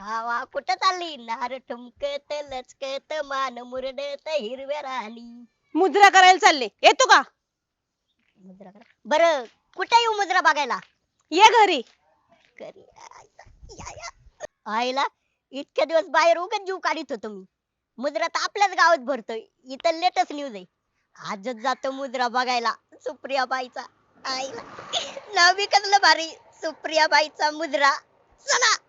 वा वा कुठं चालली? नार ठुमकत लचकत मान मुरडत हिरव्या राणी. मुद्रा करायला चालले. येतो का? मुद्रा करा. बर कुठे येऊ मुद्रा बघायला? ये घरी. घरी. आयला, या, या. आईला इतक्या दिवस बाहेर उगाच जीव काढित होतो मी. मुद्रा तर आपल्याच गावात भरतोय इथं लेटेस्ट न्यूज आहे. आजच जातो मुद्रा बघायला सुप्रिया बाईचा आईला. नाव बी कसलं भारी? सुप्रिया बाईचा मुद्रा. चला.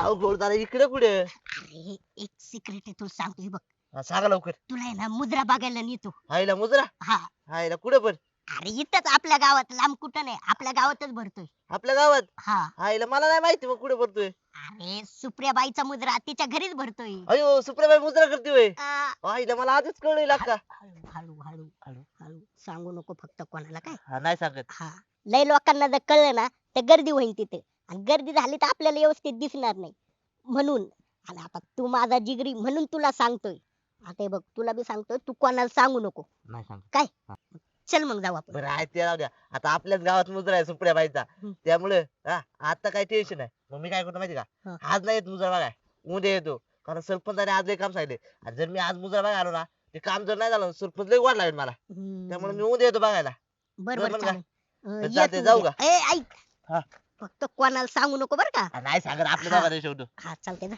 अहो गोडदारा इकडे कुठे? अरे एक सिक्रेट आहे तुला सांगतो हे बघ. हा, सांगा लवकर. तुला आहे ना मुद्रा बघायला नेतो. हायला मुजरा? हा. हायला कुठे पण? अरे इथंच आपल्या गावात लांब कुठं नाही आपल्या गावातच भरतोय. आपल्या गावात? हा. हायला मला नाही माहिती मग कुठे भरतोय. अरे सुप्रिया बाईचा मुद्रा तिच्या घरीच भरतोय. अयो सुप्रियाबाई मुजरा करते होय. आ, हायला मला आधीच कळलं का हळू हळू हळू हळू हळू. सांगू नको फक्त कोणाला काय? हा नाही सांगत. हा. लय लोकांना जर कळलं ना तर गर्दी होईल तिथे. आणि गर्दी झाली तर आपल्याला व्यवस्थित दिसणार नाही. म्हणून आणि आता तू माझा जिगरी म्हणून तुला सांगतोय. आता हे बघ तुला बी सांगतोय तू कोणाला सांगू नको. नाही काय? चल मग जाऊ आपण. बरं आहे ते राहू द्या. आता आपल्याच गावात मुजरा आहे सुप्रियाबाईचा हम्म. त्यामुळे हा आता काही टेन्शन नाही. मग मी काय करतो माहिती हा. का? आज नाही येत मुजरा बघाय. उद्या येतो. कारण सरपंचाने आज लय काम सांगितले. आणि जर मी आज मुजरा बघायला आलो ना ते काम जर नाही झालं सरपंच लय वाढ लागेल मला. त्यामुळे मी उद्या येतो बघायला. बर बरं बर का? चालेल. अं, तर ये चालतंय, तू जाऊ उद्या. ए ऐक. हा. फक्त कोणाला सांगू नको बर का. नाही सांगत आपल्या हा. शेवटी हा चालते ना.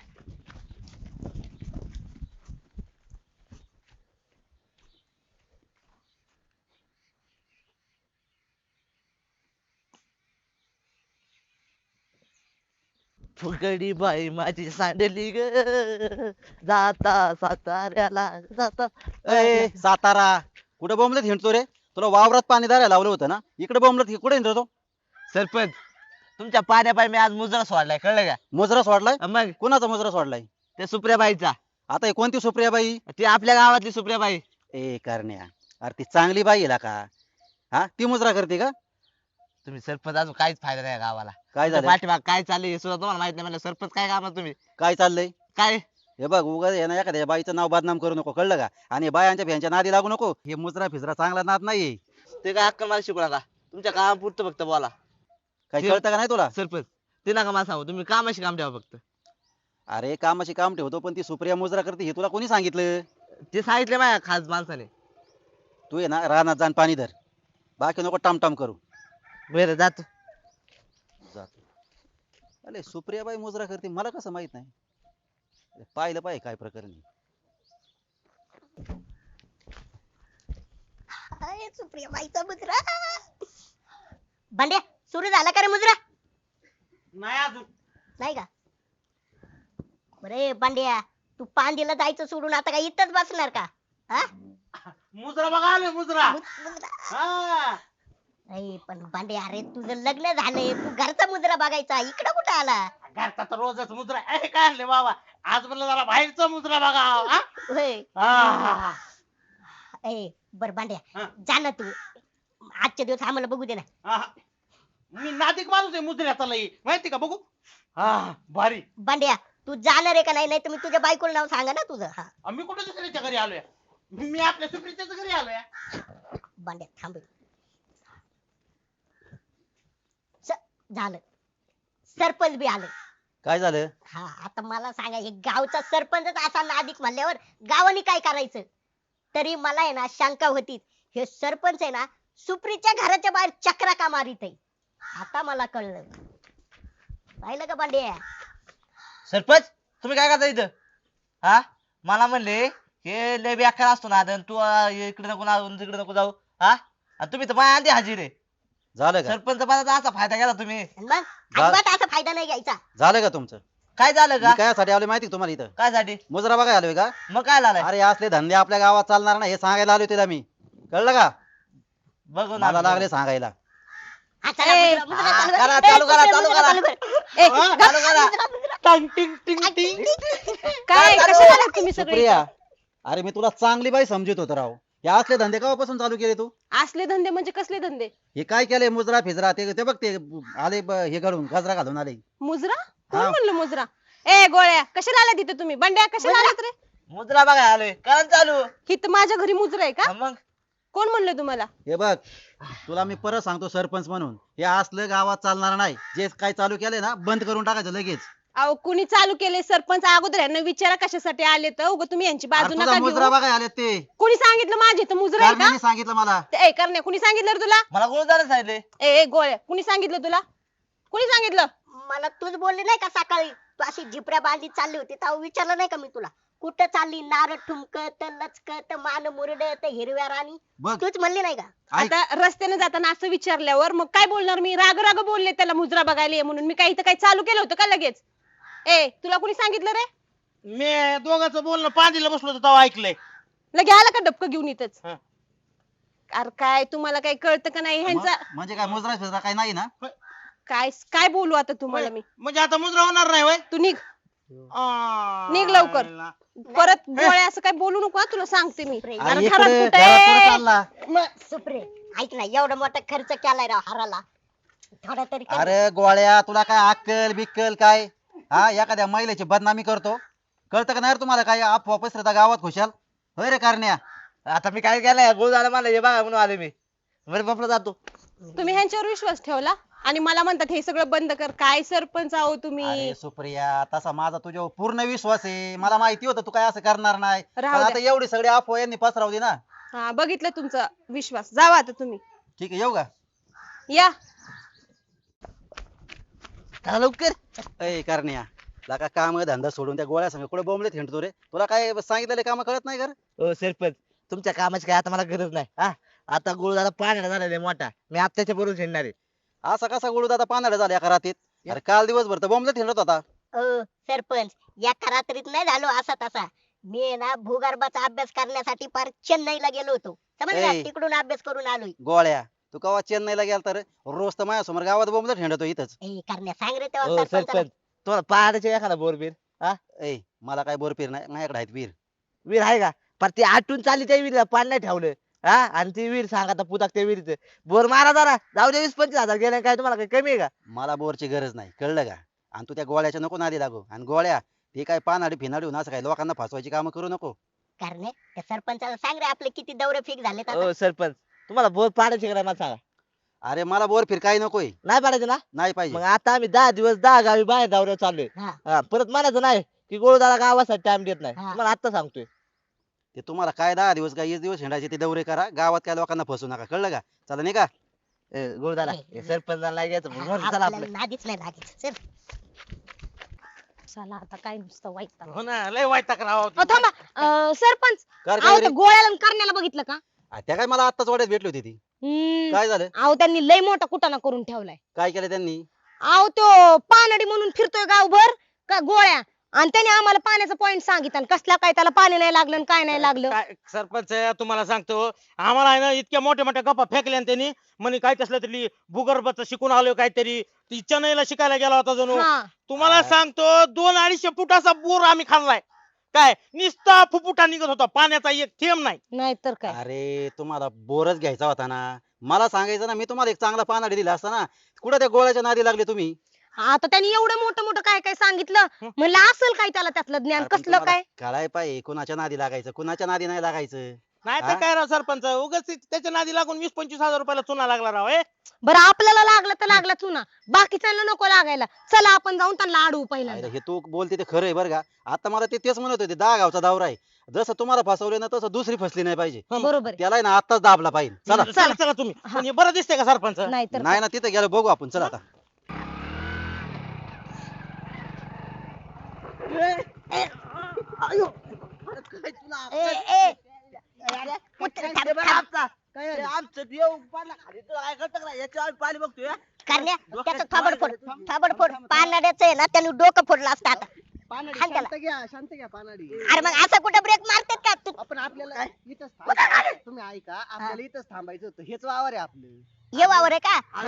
फुगडी बाई माझी सांडली ग. जाता साताऱ्याला जाता. ए सातारा कुठे बोंबलत हिंडतो रे? तुला वावरात पाणी द्यायला लावलं होतं ना? इकडे बोंबलत कुठे हिंडतो सरपंच तुमच्या पाण्या पाय मी आज मुजरा सोडलाय कळलं का? मुजरा सोडलाय? मग? कोणाचा मुजरा सोडलाय? त्या सुप्रियाबाईचा. आता ही कोणती सुप्रियाबाई? ती आपल्या गावातली सुप्रियाबाई. ए करण्या. अरे ती चांगली बाई आहे का? हा? ती मुजरा करते का? तुम्ही सरपंच अजून काहीच फायदा नाही गावाला. काय झालं? पाठीमाग काय चाललंय हे सुद्धा तुम्हाला माहीत नाही. म्हणलं सरपंच काय कामात तुम्ही? काय चाललंय? काय? हे बघ उगा आहे ना एखाद्या बाईचं नाव बदनाम करू नको कळलं का? आणि बायांच्या भ्यांच्या नादी लागू नको. हे मुजरा फिजरा चांगला नाद नाही ते काय अक्कल मला शिकू नका. तुमच्या कामापुरतं फक्त बोला. काही ते- कळतं का नाही तुला? सरपंच ते नका मला सांगू तुम्ही कामाशी काम ठेवा फक्त. अरे कामाशी काम ठेवतो पण ती सुप्रिया मुजरा करते हे तुला कोणी सांगितलं? ते सांगितले माझ्या खास माणसाने. तू आहे ना रानात जाण पाणी धर. बाकी नको टामटाम करू. बरं जातो. जातो. अरे सुप्रियाबाई मुजरा करते मला कसं माहीत नाही? अरे पाहिलं पाहिजे काय प्रकरण आहे. सुप्रिया बाईचा मुद्रा भांड्या. सुरू झाला का रे मुद्रा नाही अजून. नाही का? बरे पांड्या तू पांडीला जायचं सोडून आता काय इथंच बसणार का? हा? मुजरा बघा आलोय मुजरा. नाही पण पांड्या अरे तुझं लग्न झालंय. तू घरचा मुद्रा बघायचा. इकडं कुठं आला? घरचा तर रोजच मुद्रा ए काय आणले बाबा? आज म्हणलं जरा बाहेरचा मुद्रा बघा हा? होय. आहा. ए बर पांड्या हा. जा ना तू. आजच्या दिवस आम्हाला बघू दे ना. आहा. मी नादिक माणूस आहे मुद्र्याचा लई. माहिती का बघू? हा भारी. बांड्या तू जाणार आहे का नाही? नाही तर मी तुझ्या बायकोला नाव सांगा ना तुझं. हा. अं, मी कुठे दुसऱ्याच्या घरी आलोय? मी मी आपल्या सुप्रीच्याच घरी आलोय. बांड्या थांब स- झालं. सरपंच बी आलं. काय झालं? हा आता मला सांगा हे गावचा सरपंचच असा नादिक म्हणल्यावर गावाने काय करायचं? तरी मला आहे ना शंका होती. हे सरपंच आहे ना सुप्रीच्या घराच्या बाहेर चक्रा का मारित आहे. आता मला कळलं. पाहिलं का पांड्या? सरपंच तुम्ही काय करता इथं? हा? मला म्हणले हे लय बेकार असतो ना आता तू अं, इकडे नको ना तिकडे नको जाऊ हा? आणि तुम्ही तर माझ्या आधी हजीर आहे. झालं का? सरपंच पदाचा असा फायदा घ्याला तुम्ही. अजिबात असा फायदा नाही घ्यायचा. झालं का तुमचं? काय झालं मी का कायसाठी आलोय माहिती का तुम्हाला इथं? काय साठी मुजरा बघाय आलोय का? मग काय झालंय? अरे असले धंदे आपल्या गावात चालणार ना हे सांगायला आलोय तिला मी. कळलं का? बघू ना. मला लागले सांगायला. कर. करा, ए, चालू करा, मुद्रा, चालू मुद्रा करा. चालू कर. ए हा, चालू करा. मुद्रा, मुद्रा. टंग टिंग टिंग टिंग. काय चालू कशाला आलात तुम्ही सगळे? सुप्रिया अरे मी तुला चांगली बाई समजत होतो राव. हे असले धंदे केव्हापासून चालू केले तू? असले धंदे म्हणजे कसले धंदे? हे काय केलंय मुजरा फिजरा? ते ते बघ ते आले ब- हे घालून गजरा घालून आले. मुजरा? कोण हा. म्हणलं मुजरा? ए गोळ्या कशाला आल्या तिथे तुम्ही? बंड्या कशाला आलात रे? मुद्रा बघाय आलोय. कारण चालू? हित माझ्या घरी मुजरा आहे का? हा, मग? कोण म्हणलं तुम्हाला? हे बघ तुला मी परत सांगतो सरपंच म्हणून. हे असलं गावात चालणार नाही. जे काय चालू केलंय ना बंद करून टाकायचं लगेच. अहो कुणी चालू केले सरपंच अगोदर यांना विचारा कशासाठी आले तर उगा तुम्ही यांची बाजू तुझा नका मुजरा घेऊ. बघाय आले ते. कुणी सांगितलं? माझे तर मुजरा आहे का? सांगितलं मला. ते- ए करण्या कुणी सांगितलं रे तुला? मला गोळ झालं सांगितले ए ए, गोळ्या कुणी सांगितलं तुला? कुणी सांगितलं? मला तूच बोलली नाही का सकाळी? तू अशी झिपऱ्या बांधीत चालली होती तेव्हा विचारलं नाही का मी तुला? कुठं चालली? नारळ ठुमकत लचकत मान मुरडत हिरव्या राणी. बघ. तूच म्हणली नाही का? ऐक. आता रस्त्याने जाताना असं विचारल्यावर मग काय बोलणार मी? राग राग बोलले त्याला मुजरा बघायला ये म्हणून. मी काही इथं काही चालू केलं होतं का लगेच? ए तुला कुणी सांगितलं रे? मी दोघांचं बोलणं पांदीला बसलो होतो तेव्हा ऐकलंय. लगे आला का डबकं घेऊन इथंच? हा. अरे काय तुम्हाला काही कळतं का नाही? ह्यांचा म- म्हणजे काय मुजरा फिजरा काही नाही ना? काय काय बोलू आता तुम्हाला मी? म्हणजे आता मुद्रा होणार नाही वय तू निघ. निघ लवकर. परत गोळ्या असं काय बोलू नको हा, तुला सांगते मी. अरे अरे अरे घरात इकडे कुठे घरात कुठे आहे? चालला? सुप्रे. ऐक ना एवढा मोठा खर्च केलाय राव हाराला. थोडा तरी कर. अरे गोळ्या तुला काय अक्कल बिक्कल काय? हा एखाद्या महिलेची बदनामी करतो. कळतं का नाही रे तुम्हाला काय अफवा पसरता गावात खुशाल? होय रे कारण्या. आता मी काय केलंय? गोळ झालं मला हे बघा म्हणून आले मी. बरं बापला जातो. तुम्ही ह्यांच्यावर विश्वास ठेवला? आणि मला म्हणतात हे सगळं बंद कर. काय सरपंच आहो तुम्ही? अरे सुप्रिया तसा माझा तुझ्यावर पूर्ण विश्वास आहे. मला माहिती होतं तू काय असं करणार नाही. पण राहू आता द्या. एवढी सगळी अफवा यांनी पसरवली ना. हा बघितलं तुमचा विश्वास. जावा आता तुम्ही. ठीक आहे येऊ का? या. चला लवकर? अय करण्या लका काम धंदा सोडून त्या गोळ्या संग कुठे बोंबले हिंडतो रे? तुला काय सांगितलेले काम कळत नाही कर हो सरपंच. तुमच्या कामाची काय आता मला गरज नाही. हा आता गोळ झाला पाण्याला झालेला आहे मोठा. मी आत्याच्या बरोबर खेळणार आहे. असा कसा गोळू दादा पानाडा झाला एका रात्रीत अरे काल दिवसभर तर बोंबले हिंडत होता अ, सरपंच एका रात्रीत नाही झालो असा तसा. मी आहे ना भूगर्भाचा अभ्यास करण्यासाठी पार चेन्नईला गेलो होतो. समजलं ए. तिकडून अभ्यास करून आलोय. गोळ्या तू कवा चेन्नईला गेला तर रोज तर माझ्यासमोर गावात बोंबले हिंडतो इथंच. ए करण्या सांग रे तेव्हा सरपंचाला. सरपंच तुम्हाला पहाडाचे एखादा बोरबीर? ए मला काय बोर पीर नाही माझ्याकडे आहेत वीर. वीर आहे का? पण ती आटून चालली त्या विहिरीला पाणी नाही ठेवलं. हा? आणि ती विहीर सांग आता पुताक त्या विहिरीचं. बोर मारा जरा. जाऊ दे वीस पंचवीस हजार गेले काय तुम्हाला काही कमी आहे का? मला बोरची गरज नाही. कळलं का? आणि तू त्या गोळ्याच्या नको नादी लागू. आणि गोळ्या ते काय पानाडी फिनाडी होऊन असं काय लोकांना फसवायची कामं करू नको. करण्या त्या सरपंचाला सांग रे आपले किती दौरे फिक झालेत आता. हो सरपंच. तुम्हाला बोर पाडायचे का नाही मला सांगा? अरे मला बोर फिर काही नकोय. नाही पाडायचं ना? नाही पाहिजे. मग आता आम्ही दहा दिवस दहा गावी बाहेर दौऱ्यावर चाललोय. हा. हा, परत म्हणायचं नाही की गोळदाला गावासाठी टाइम देत नाही. हा. तुम्हाला आता सांगतोय. ते तुम्हाला काय दहा दिवस काय वीस दिवस हिंडायचे ते दौरे करा. गावात काय लोकांना फसू नका. कळलं का? चला नाही का गोळदाला सरपंचाला नाही घ्यायचं. म्हणून चला आपल्याला आपलं नादीच नाही लागायचं चल. चला आता काय नुसतं वाईट हो ना लय वाईट तक्रार थांबा. अं, सरपंच कर अहो काय त्या रे? गोळ्याला आणि करण्याला बघितलं का? आ, त्या काय मला आत्ताच वाड्यात भेटली होती ती. हम्म. काय झालं? अहो त्यांनी लय मोठा कुटाणा करून ठेवलाय. काय केलं त्यांनी? अहो तो पानडी म्हणून फिरतोय गावभर. का गोळ्या? आणि त्याने आम्हाला पाण्याचा पॉइंट सांगितलं. आणि कसला काय त्याला पाणी नाही लागलं आणि काय नाही लागलं. काय सरपंच तुम्हाला सांगतो. आम्हाला आहे ना इतक्या मोठ्या मोठ्या गप्पा फेकल्या ना त्यांनी. म्हणे काय कसलं तरी भूगर्भाचं शिकून आलोय काहीतरी. ती चेन्नईला शिकायला गेला होता जणू. हा. तुम्हाला. सांगतो दोन अडीचशे फुटाचा बोर आम्ही खाल्लाय. काय? निस्ता फुफुटा निघत होता. पाण्याचा एक थेंब नाही. नाही तर काय? अरे तुम्हाला बोरच घ्यायचा होता ना. मला सांगायचं ना मी तुम्हाला एक चांगला पानाडी दिला असता ना. कुठं त्या गोळ्याच्या नादी लागले तुम्ही? आता त्यांनी एवढं मोठं मोठं काय काय सांगितलं? म्हणलं असेल काय त्याला त्यातलं ज्ञान? कसलं काय? कळाय पाहिजे कुणाच्या नादी लागायचं? कुणाच्या नादी नाही लागायचं? नाही हा? तर काय राव सरपंच? उगाच ते- त्याच्या नादी लागून वीस पंचवीस हजार रुपयाला चुना लागला राव ए? बरं आपल्याला लागलं तर लागला चुना. बाकीच्यांना नको लागायला. चला आपण जाऊन त्यांना अडवू अरे पहिल्यांदा हे तू बोलते ते खरं आहे बरं का. आता मला ते तेच म्हणत होते दहा गावचा दौरा आहे. जसं तुम्हाला फसवलं ना तसं दुसरी फसली नाही पाहिजे. बरोबर. त्याला आहे ना आताच दाबला पाहिजे. चला. चला चला तुम्ही. पण हे बरं दिसतंय का सरपंच? नाही तर नाही ना तिथे गेलो बघू आपण. चला आता. करण्या त्याचं थोबड फोड थोबड फोड पानाड्याचं आहे ना त्याने डोकं फोडलं असतं आता पानाडी हाण त्याला. शांत घ्या शांत घ्या पानाडी अरे मग असं कुठं ब्रेक मारतात का तू आपण आपल्याला इथंच थांबायचं. तुम्ही ऐका आपल्याला इथंच थांबायचं होतं हेच वावर आहे आपलं ये वावर आहे का हा.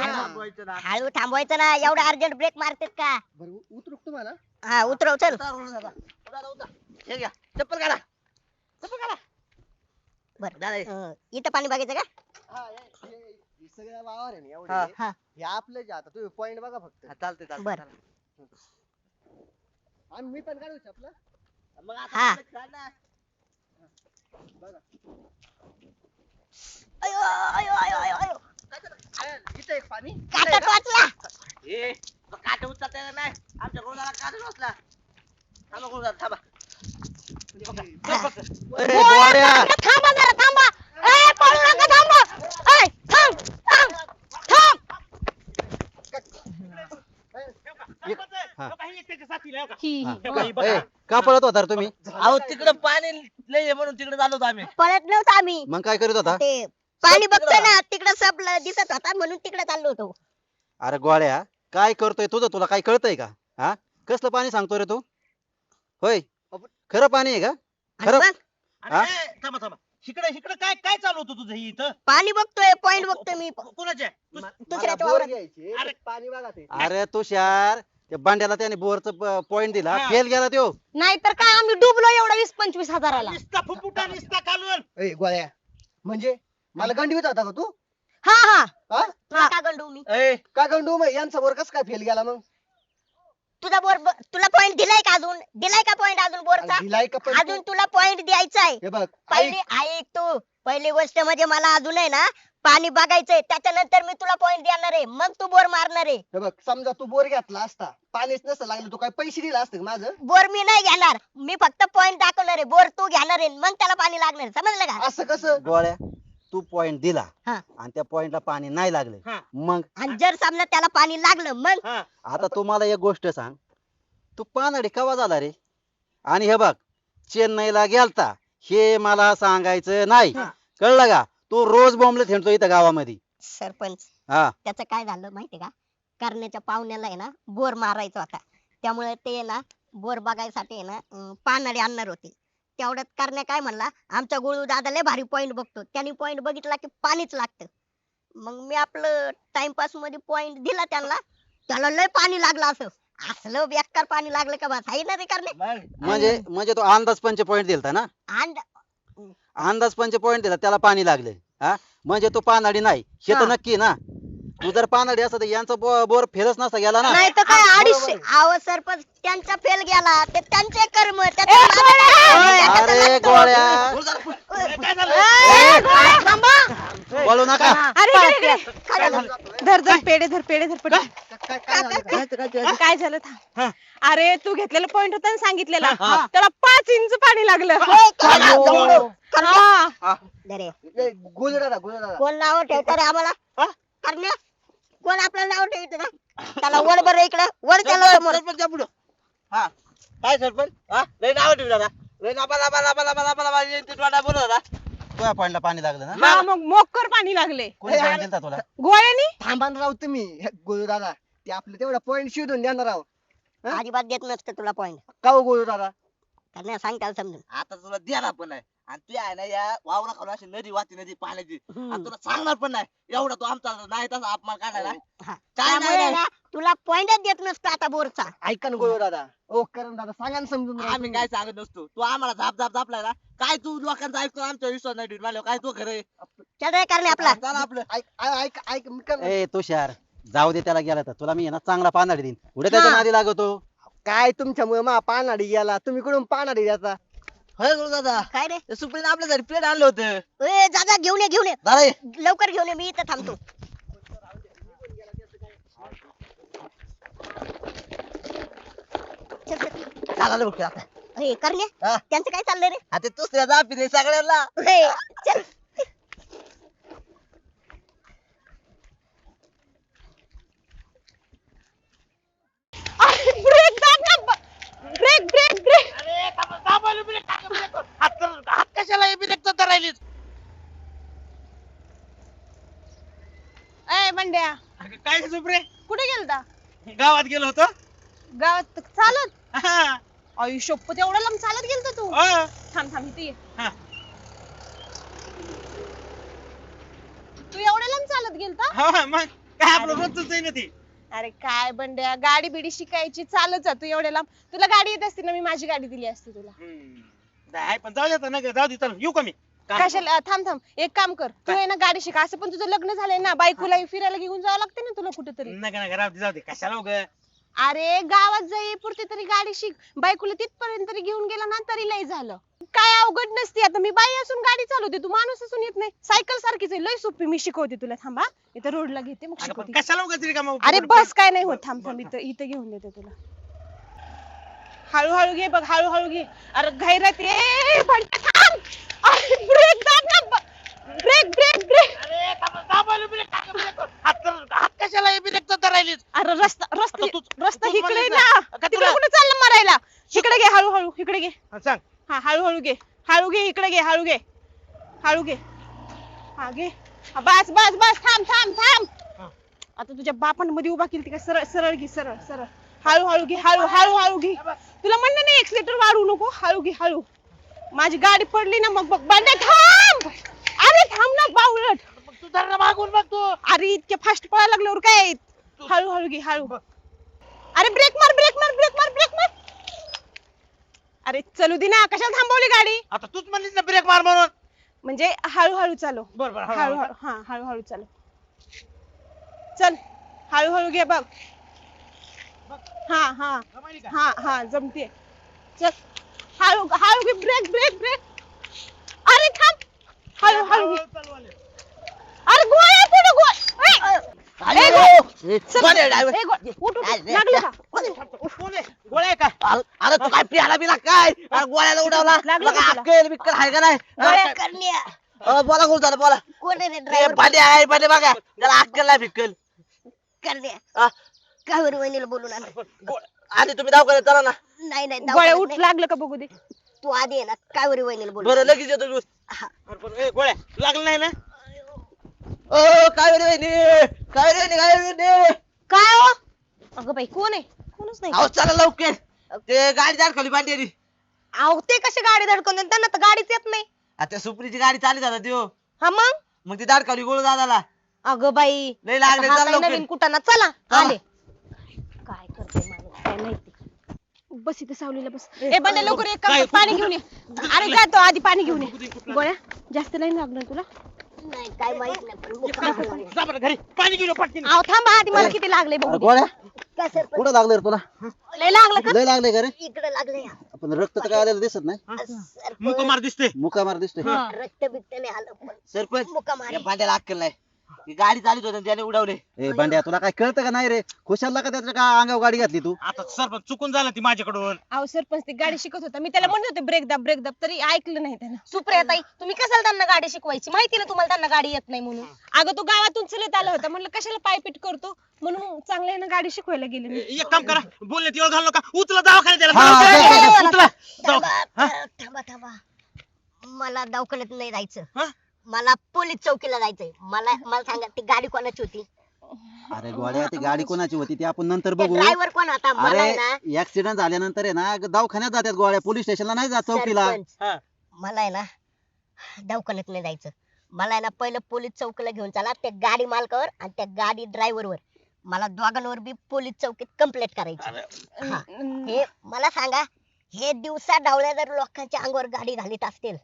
हळू थांबवायचं ना एवढं अर्जंट ब्रेक मारतात का बरं उतरू का तुम्हाला हा उतर चल चप्पल काढा. चप्पल काढा. बर. दादा, इथं पाणी बघायचं का? हा, सगळ्या वावर आहे ना एवढे. हे आपले जे आता तुम्ही पॉइंट बघा फक्त. हा, चालतंय चालतंय बरं. आणि मी पण काढू आपलं मग हा. आता काढ. अयो अयो अयो अयो काय इथं एक पाणी. काटत वाचला हे काटे उचलता येणार नाही. आमच्या थांबा थांबा. थांबा जरा थांबा. ए पळू नका थांबा. ए थांब थांब. थांब हा. त्याच्या साथीला आहे का? ही पळत होता रे तुम्ही? अहो तिकडे पाणी लय आहे म्हणून तिकडे चाललो होतो आम्ही. पळत नव्हतो आम्ही. मग काय करत होता? ते पाणी. बघतोय ना तिकडं. सब दिसत होता म्हणून तिकडे चाललो होतो. अरे गोळ्या काय करतोय तुझं? तुला काय कळतंय का? हा? कसलं पाणी सांगतोय रे तू? होय. खरं पाणी आहे का? खरं? अरे, हा? ए, थांबा थांबा. इकडे इकडे काय काय चालू होतं तुझं ही इथं? पाणी बघतोय पॉइंट बघतोय मी. कोणाच्या वावरात. घ्यायचे. अरे. पाणी बघा ते. अरे तुषार त्या बांड्याला त्याने बोरचं पॉइंट दिला. हा. फेल गेला तो नाहीतर काय आम्ही डुबलो एवढा वीस पंचवीस हजाराला. निस्ता फुफुटा निस्ता कालवण ए गोळ्या. म्हणजे? मला गंडीत होता का तू? हा हा. हा? तुला का गंडू मी? ए. का गंडू मग? यांचा वर कस काय फेल गेला मग? तुझा बोर ब- तुला पॉइंट दिलाय का अजून? दिलाय का पॉइंट अजून बोरचा? दिलाय का पण अजून तुला पॉइंट द्यायचा आहे हे बघ पहिली ऐक. तू. पहिली गोष्ट म्हणजे मला अजून आहे ना पाणी बघायचंय. त्याच्यानंतर मी तुला पॉइंट देणार आहे. मग तू बोर मारणार आहे. हे बघ समजा तू बोर घेतला असता पाणीच नसतं लागलं तू काय पैसे दिला असते माझं? बोर मी नाही घेणार. मी फक्त पॉइंट दाखवणार आहे. बोर तू घेणार आहे मग त्याला पाणी लागणार आहे. समजलं का? असं कसं? गोळ्या. तू पॉइंट दिला हा. आणि त्या पॉइंटला पाणी नाही लागले. हा. मग आणि जर समजा त्याला पाणी लागलं मग? हा. आता तू मला एक गोष्ट सांग. तू पानाडी कवा झाला रे? आणि हे बघ चेन्नईला गेलता हे मला सांगायचं नाही. हा. कळलं का? तू रोज बॉम्बले थेंडतो इथं गावामध्ये. सरपंच हा. त्याचं काय झालं माहितीये का? करण्याच्या पाहुण्याला आहे ना बोर मारायचा होता त्यामुळे ते ना बोर बघायसाठी आहे ना अं, पानाडी आणणार होते. तेवढ्यात करण्या काय म्हणला? आमचा गुळू दादा लय भारी पॉइंट बघतो. त्यांनी पॉइंट बघितला की पाणीच लागतं. मग मी आपलं टाइमपासमध्ये पॉइंट दिला त्यांना. त्याला लय पाणी लागलं असं. असलं बेकार पाणी लागलं का बस? आहे ना रे करणे? म्हणजे म्हणजे तो अंदाज पंच पॉइंट दिलता ना? अंदाज पंच पॉइंट दिला त्याला पाणी लागले. हा? म्हणजे तो पानाडी नाही. हे तर हा. नक्की ना? तू जर पानाडी असत यांचा बो- बोर फेलच नसता गेला ना. नाही तर काय अडीचशे आव सरपंच त्यांचा फेल गेला. ते त्यांचे कर्म अरे. गोळ्या! ए, थांबा. बोलू नका. अरे इकडे, इकडे. काय झालं? धर धर पेढे धर पेढे धर पेढे काय? काय झालं? काय झालं थांब. हा. अरे तू घेतलेला पॉइंट होता ना सांगितलेला. हा. त्याला पाच इंच पाणी लागलं? एवढं? हा. अरे कोण नाव ठेवतं रे आम्हाला करण्या कोण आपलं नाव ठेवतं का त्याला वड बरं इकडं वड त्याला समोर. सरपंच पुढं. हा. काय सरपंच? हा? लय नाव ना. लय ना येते होता तुझ्या पॉइंटला पाणी लागलं ना? हा. मग मोक्कर पाणी लागले. कोणी पॉइंट दिलता तुला? गोळ्यानी? थांबा ना राव तुम्ही हे, गुलदादा ते आपलं तेवढा पॉइंट शोधून देणार राव हा? अजिबात देत नसतं तुला पॉइंट का हो गुलदादा करण्या सांग त्याला समजून. आता तुला द्यायला पण नाही आणि तू आहे ना या वावरा खालून अशी नदी वाहती नदी पाण्याची. आणि तुला सांगणार पण नाही. एवढा तो आमचा नाही तसा अपमान काढायला. हा. काय नाही त्यामुळे नाही. ना तुला पॉइंटच देत नसतो आता बोरचा. ऐका ना गुलदादा ओ करण दादा सांगा ना समजून राव आम्ही तुम्ही. काय सांगत नसतो. तू आम्हाला झाप झाप झापलाय ना काय तू लोकांचा ऐकतो आमच्या विश्वास नाही ठेवून काय तू खरं आहे? चल रे करण्या आपला. चला आपलं. ऐक ऐक- ऐक ऐक मी? ए तुषार जाऊ दे त्याला गेला तर. तुला मी आहे ना चांगला पानाडी देईन. पुढे त्याच्या हा. नादी लागतो? काय तुमच्यामुळे मा पानाडी गेला? तुम्ही कुठून पानाडी द्याचा होय गुरु दादा. काय रे? ते सुप्रीने आपल्या घरी प्लेट आणलं होतं. ए जा जा घेऊन ये घेऊन ये. दादा. लवकर घेऊन ये मी इथं थांबतो. चल, चल. चला लवकर आता ए, करण्या हा. त्यांचं काय चाललंय रे? आता दुसऱ्या जापी सगळ्यांना. चल ब्रेक दाब ब्रेक ब्रेक ब्रेक अरे थांबा, थांबा, ब्रेक टाका, ब्रेक. हात कर- हात कशाला हे ब्रेक तर धरायलीस? ए बंड्या काय सुप्रे कुठे गेलता? गावात गेलो होतो. गावात चालत. हा, एवढा लांब चालत गेलता तू. हा, थांब थांब इथे ये. हा. तू एवढ्या लांब चालत गेलता? हा, मग काय आपलं रोजच आहे ना ते? अरे काय बंड्या गाडी बिडी शिकायची चालत जा तू एवढ्या लांब. तुला गाडी येत असती ना मी माझी गाडी दिली असती तुला. हम्म. पण जाऊ देता ना जाऊ दे चल येऊ का मी? कशाला? थांब थांब. एक काम कर. तू आहे ना गाडी शिका. असं पण तुझं लग्न झालंय ना बायकोला फिरायला घेऊन जावं लागते ना तुला कुठेतरी. नका नका राहू दे जाऊ दे. कशाला उग? अरे गावात जाई पुरते तरी गाडी शिक. बायकोला तिथपर्यंत तरी घेऊन गेला ना तरी लय झालं. काय अवघड नसती. आता मी बाई असून गाडी चालवते तू माणूस असून येत नाही. सायकल सारखीच आहे. लय सोपी मी शिकवते तुला. थांबा इथं रोडला घेते मग शिकवते. कशाला उगाच रिकामा अरे बस काय नाही होत. थांब थांब. इथं इथं घेऊन देते तुला. हळूहळू घे बघ हळूहळू घे. अरे घाई राहते. ए, बंड्या, थांब. अरे ब्रेक दाब ना ब्रेक ब्रेक ब्रेक अरे थांब, दाबायला ब्रेक टाका, ब्रेक कर. हात कर- हात कशाला ब्रेक तर राहिलीच अरे रस्ता रस्ता आता तूच- रस्ता तूच इकडे म्हणलीस ना. ना. का तिकडे तुला- कुठे चाललं मारायला? इकडे घे हळूहळू इकडे घे. हा, सांग. हा हळूहळू घे. हळू घे इकडे घे हळू घे. हळू घे. हा घे. हा, बस बस बस. थांब थांब थांब. हा. आता तुझ्या उभा केली ती काय सरळ सरळ घे सरळ सरळ. हळू हळू घे हळू हळू हळू घे तुला म्हणलं नाही एक्सिलेटर वाढवू नको. हळू घे हळू. माझी गाडी पडली ना मग बघ बांड्या थांब! अरे थांब ना बावळट. मग तू धरणं मागून बघ तू. अरे इतके फास्ट पळायला लागल्यावर काय? हळू हळू घे हळू. अरे ब्रेक मार ब्रेक मार ब्रेक मार ब्रेक मार. अरे चलू दे ना कशाला थांबवली गाडी? आता तूच म्हणलीस ना ब्रेक मार म्हणून. म्हणजे हळूहळू चालव बर बर हळूहळू हा हळूहळू चालव चल. हळूहळू घे बघ. हा हा. हा हा जमते चल. हळू हळू घे ब्रेक ब्रेक ब्रेक अरे थांब हळू हळू घे अरे गोळ्या कुठे गोळ ए, गो- सर- ए, गो- उठ, उठ, लागलं का? गोळ्या आहे का अरे तू काय पियाला बिला काय अरे गोळ्याला उडवला लागलं का काय अक्कल बिक्कल आहे का नाही गोळ्या करण्या अ, बोला कोण झालं बोला कोण आहे रे ते ड्रायव्हर पांडे आहे पांडे बघा त्याला अक्कल नाही बिक्कल करण्या. काय बरं वहिनीला बोलून आला आधी तुम्ही दवाखान्यात चला ना. नाही नाही गोळ्या उठ. लागलं का बघू दे? तू आधी आहे ना काय बरं वहिनीला बोलून बरं? लगेच येतो. हा. ए, गोळ्या लागलं नाही ना? ओ काय रे वहिनी काय रे वहिनी काय रे वहिनी. काय हो? अगं बाई कोण आहे? कोणच नाही. अहो चला लवकर. ते गाडी जाड खाली पांढरी अहो ते कशी गाडी धडकून देतात? त्यांना तर गाडीच येत नाही. आता सुप्रीची गाडी चालली जाता त्यो हा मग? मग ती दाड खाली गोळ दादाला. अगं बाई लय लागले हा चल काय लवकर. नवीन कुटाणा चला हा. आले. करते माणूस काय माहिती बस इथे सावलीला बस. ए बंडे लवकर एक काम काय? कर, पाणी घेऊन ये. अरे जातो आधी पाणी घेऊन ये. गोळ्या जास्त लाईन लागणार तुला? नाही काय माहित नाही पण लागला. जा बरं घरी. पाणी घेऊन ये पटकन अहो थांबा आधी मला किती लागले बघू दे. गोळ्या काय सरपंच कुठं लागलं रे तुला? लय लागलं का? लय लागले का रे? इकडे लागले आपण रक्त तर काय आलेलं दिसत नाही. मुक सरपंच मार दिसते मुका मार दिसतोय. रक्त बिक्त नाही आलं पण सरपंच मुक्का मारी. या पांड्याला अक्कल नाही. ती गाडी चालित होती त्याने उडवले. ए बंड्या तुला काय कळतं का नाही रे? खुशालला का त्याच्या काय अंगावर गाडी घातली तू? आता सरपंच चुकून झालं ती माझ्याकडून. अहो सरपंच ती गाडी शिकत होता. मी त्याला म्हणत होते ब्रेक दाब ब्रेक दाब तरी ऐकलं नाही त्यानं. सुप्रियाताई तुम्ही कशाला त्यांना गाडी शिकवायची? माहिती ना तुम्हाला त्यांना गाडी येत नाही म्हणून. अगं तो गावातून चलत आला होता. म्हणलं कशाला पायपीट करतो? म्हणून चांगल्यानं गाडी शिकवायला गेले मी. एक काम करा. बोलण्यात वेळ घालू नका. उचला दवाखान्यात हा, त्याला. उचला. थांबा थांबा थांबा. मला दवाखान्यात नाही जायचं. हा? मला पोलीस चौकीला जायचंय. मला मला सांगा ती गाडी कोणाची होती? अरे गोळ्या ती गाडी कोणाची होती? ती आपण नंतर बघू. ड्रायव्हर कोण होता? मला आहे ना अरे ऍक्सिडेंट झाल्यानंतर आहे ना दवाखान्यात जातात गोळ्या. पोलीस स्टेशनला नाही जात चौकीला. सरपंच, हा. मला आहे ना दवाखान्यात नाही जायचं. मला आहे ना पहिलं पोलीस चौकीला घेऊन चला त्या गाडी मालकावर आणि त्या गाडी ड्रायव्हर वर मला दोघांवर बी पोलीस चौकीत कंप्लेंट करायची. हा. हे मला सांगा हे दिवसा डावल्या जर लोकांच्या अंगावर गाडी घालीत असतील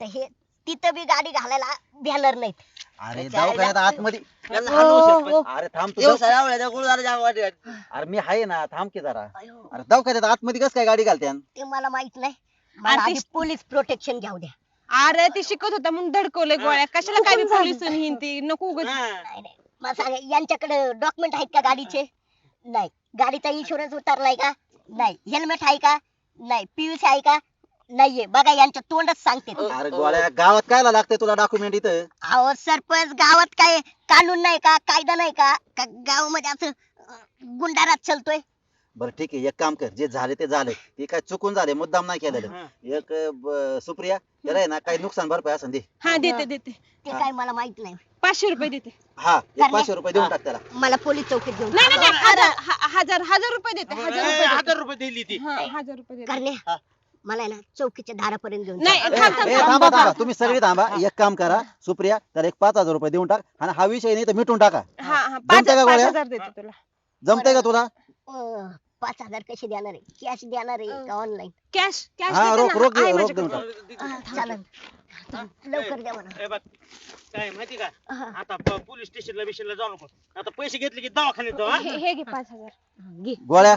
तर हे तिथं बी गाडी घालायला भेणार नाहीत. अरे त्याच्या दवाखान्यात आईला- आतमध्ये. त्यांना हाणू सरपंच. अरे थांब तू येऊ. गोळ गाडी अरे मी आहे ना थांब की जरा. अयो, अरे दवाखान्यात आतमध्ये कस काय गाडी घालत्यान? ते मला माहीत नाही. मला पोलीस प्रोटेक्शन घ्याऊ द्या. अरे ती शिकत होता म्हणून धडकवलंय गोळ्या. कशाला काय पोलीस हिंती नको उगाच. हा. नाही नाही. मला सांगा यांच्याकडे डॉक्युमेंट आहेत का गाडीचे? नाही. गाडीचा इन्शुरन्स उतरलाय का? नाही. हेल्मेट आहे का? नाही. पीयूसी आहे का? नाहीये. बघा यांच्या तोंडच सांगते अरे गोळ्या गावात कायला लागते तुला डॉक्युमेंट इथं? अहो सरपंच गावात काय कानून नाही का कायदा नाही का? का गावामध्ये असं अं, गुंडाराज चलतोय? बरं ठीक आहे. एक काम कर. जे झाले ते झाले. ते काय चुकून झाले मुद्दाम नाही केलेलं. एक ब- सुप्रिया त्याला आहे ना काही नुकसान भरपाई असं दे. हा देते देते. ते काय मला माहीत नाही. पाचशे रुपये देते. हा एक पाचशे रुपये देऊन टाक त्याला. मला पोलीस चौकीत घेऊन नाही नाही नाही, हजार ह- हजार हजार रुपये देते हजार रुपये हजार देते. रुपये दिली ती. हा, हजार रुपये देते. करणे मला आहे ना चौकीच्या दारापर्यंत घेऊन नाही चला. ए, थांब थांब ए, थांब थांबा बाबा. थांबा. तुम्ही सगळे थांबा. एक काम करा. सुप्रिया त्याला एक पाच हजार रुपये देऊन टाक आणि हा विषय नाही तर मिटून टाका. हा हा. पाच जमतंय का पाच गोळ्या? हजार देते तुला. जमतंय का तुला? अं, पाच हजार कसे देणार आहे? कॅश देणार आहे का ऑनलाईन कॅश कॅश हा देते रोख ना, रोख आहे रोख माझ्याकडे. टाक. लवकर द्या म्हणा. ए, बघ काय माहिती का? हा. आता पोलीस स्टेशनला बिशनला जाऊ नको. आता पैसे घेतले की दवाखान्यात जाऊ हा? हे हे घे पाच हजार. घे. गोळ्या?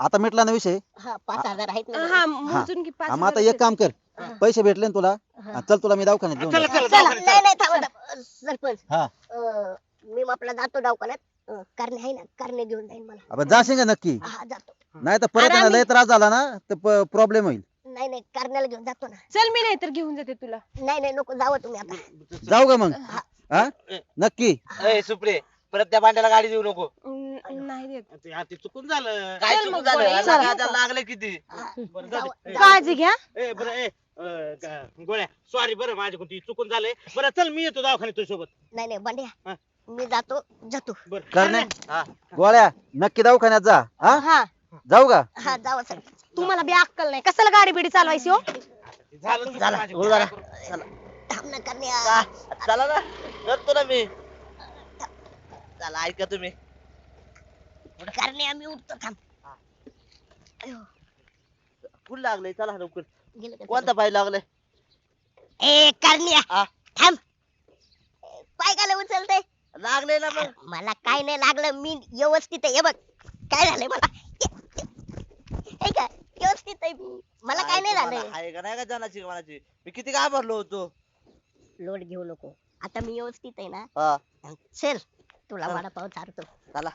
आता मिटला ना विषय? हा पाच हजार आहेत ना हा मोजून की पाच हा, मग आता एक काम कर. पैसे भेटले ना तुला हा. हा, चल तुला मी दवाखान्यात घेऊन चला जातो. चला चला दवाखान्यात नाही चला. नाही थांबा. थांबा. सरपंच. हा. अं, मी आपला जातो दवाखान्यात. अं, कारणे आहे ना कारणे घेऊन जाईन मला. अबे जाशील का नक्की? हा जातो. नाही तर परत अरे आहे ना, लय त्रास झाला ना तर प्रॉब्लेम होईल. नाही नाही कारण्याला घेऊन जातो ना. चल मी नाही तर घेऊन जाते तुला. नाही नाही नको जावं तुम्ही आता. जाऊ का मग? हा. नक्की. ए सुप्रे परत त्या भांड्याला गाडी देऊ नको. नाही देत. ते- हा, ते चुकून झालं. काय चल चुकून मग झालं? गोळ्या, आता चला. लागलं किती? बरं जाऊ दे. ए, काळजी घ्या. ए बरं ए अं, का- गोळ्या सॉरी बरं माझ्याकडून ती चुकून झालंय. बरं चल मी येतो दवाखान्यात तुझ्यासोबत नाही नाही हा. बंड्या मी जातो जातो. बरं. करणे हा. गोळ्या नक्की दवाखान्यात जा. हा? हा. जाऊ का? हा जावं सर. तुम्हाला बी अक्कल नाही. कशाला गाडी बिडी चालवायची हो? झालं चुकून झाला. माझ्याकडून. काय करू? थांब ना करण्या? चला ना. करतो ना मी. चला ऐका तुम्ही. मी उठतो थांब. अयो, फुल लागलंय? चला लवकर. गेलं का कोणता पाय लागलाय? ए करण्या हा. थांब. पाय काला उचलते लागले ना मग. मला काय नाही लागलं मी व्यवस्थित आहे. हे बघ काय झालंय मला? हे का व्यवस्थित आहे मी. मला काय नाही तुम्हाला झालंय. आहे का नाही का मनाची? मी किती घाबरलो होतो. लोड घेऊ नको. आता मी व्यवस्थित आहे ना? हा. चल. तुला. वडापाव चारतो चला